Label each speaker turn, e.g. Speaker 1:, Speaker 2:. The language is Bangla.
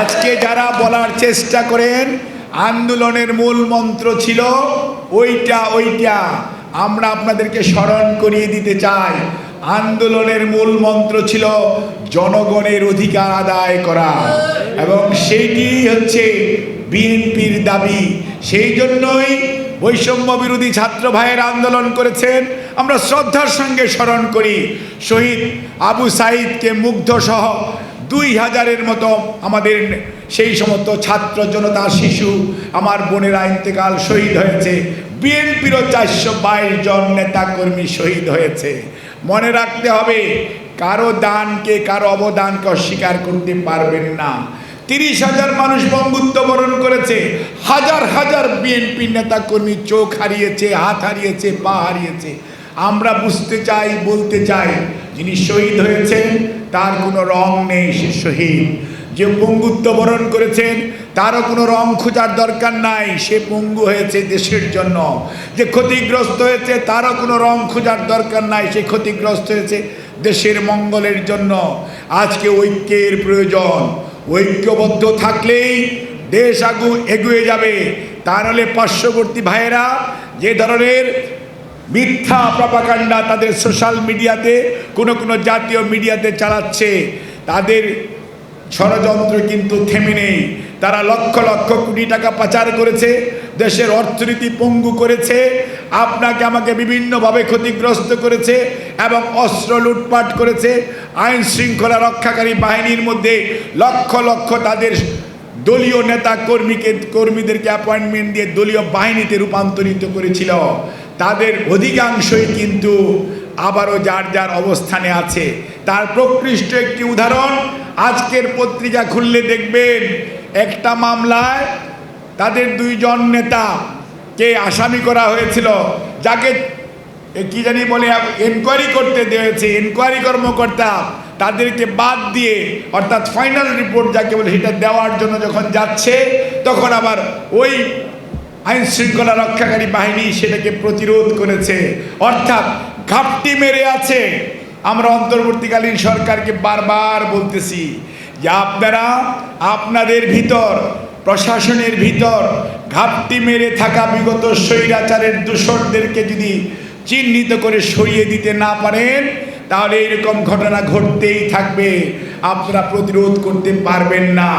Speaker 1: আজকে যারা বলার চেষ্টা করেন, আন্দোলনের মূল মন্ত্র ছিল, ওইটা ওইটা, আমরা আপনাদেরকে স্মরণ করিয়ে দিতে চাই। আন্দোলনের মূল মন্ত্র ছিল, জনগণের অধিকার আদায় করা। এবং সেইটি হচ্ছে বিএনপির দাবি। সেই জন্যই বৈষম্য বিরোধী ছাত্র ভাইয়ের আন্দোলন করেছেন। আমরা শ্রদ্ধার সঙ্গে স্মরণ করি, শহীদ আবু সাইদকে মুগ্ধ সহ দুই হাজারের মতো আমাদের সেই সমস্ত ছাত্র জনতা, শিশু, আমার বোনেরা ইন্তেকাল শহীদ হয়েছে। বিএনপিরও চারশো বাইশ জন নেতাকর্মী শহীদ হয়েছে। মনে রাখতে হবে, কারও দানকে, কারও অবদানকে অস্বীকার করতে পারবেন না। তিরিশ হাজার মানুষ বঙ্গুত্ব বরণ করেছে। হাজার হাজার বিএনপি নেতাকর্মী চোখ হারিয়েছে, হাত হারিয়েছে, পা হারিয়েছে। আমরা বুঝতে চাই, বলতে চাই, যিনি শহীদ হয়েছেন তার কোনো রং নেই সে শহীদ। যে পঙ্গুত্ব বরণ করেছেন, তারও কোনো রং খোঁজার দরকার নাই, সে পঙ্গু হয়েছে দেশের জন্য। যে ক্ষতিগ্রস্ত হয়েছে, তারও কোনো রং খোঁজার দরকার নাই, সে ক্ষতিগ্রস্ত হয়েছে দেশের মঙ্গলের জন্য। আজকে ঐক্যের প্রয়োজন। ঐক্যবদ্ধ থাকলেই দেশ আগু এগুয়ে যাবে। তা নাহলে পার্শ্ববর্তী ভাইয়েরা, যে ধরনের মিথ্যা প্রপাকাণ্ডা তাদের সোশ্যাল মিডিয়াতে, কোনো কোনো জাতীয় মিডিয়াতে চালাচ্ছে। তাদের ষড়যন্ত্র কিন্তু থেমে নেই। তারা লক্ষ লক্ষ কোটি টাকা পাচার করেছে, দেশের অর্থনীতি পঙ্গু করেছে, আপনাকে আমাকে বিভিন্নভাবে ক্ষতিগ্রস্ত করেছে এবং অস্ত্র লুটপাট করেছে। আইন শৃঙ্খলা রক্ষাকারী বাহিনীর মধ্যে লক্ষ লক্ষ তাদের দলীয় নেতা কর্মীকে, কর্মীদেরকে অ্যাপয়েন্টমেন্ট দিয়ে দলীয় বাহিনীতে রূপান্তরিত করেছিল। তাদের অধিকাংশই কিন্তু আবারও যার যার অবস্থানে আছে। তার প্রকৃষ্ট একটি উদাহরণ, আজকের পত্রিকা খুললে দেখবেন একটা মামলায় তাদের দুইজন নেতা কে আসামি করা হয়েছিল, যাকে কি জানি বলে এনকোয়ারি করতে দিয়েছে এনকোয়ারি কর্মকর্তা তাদেরকে বাদ দিয়ে, অর্থাৎ ফাইনাল রিপোর্ট যাকে বলে, সেটা দেওয়ার জন্য যখন যাচ্ছে, তখন আবার ওই আইন শৃঙ্খলা রক্ষাকারী বাহিনী সেটাকে প্রতিরোধ করেছে। অর্থাৎ ঘাপটি মেরে আছে। আমরা অন্তর্বর্তীকালীন সরকারকে বারবার বলতেছি যে আপনারা আপনাদের ভিতর, প্রশাসনের ভিতর ঘাপটি মেরে থাকা বিগত স্বৈরাচারের দূষণদেরকে যদি চিহ্নিত করে সরিয়ে দিতে না পারেন, তাহলে এরকম ঘটনা ঘটতেই থাকবে। আপনারা প্রতিরোধ করতে পারবেন না।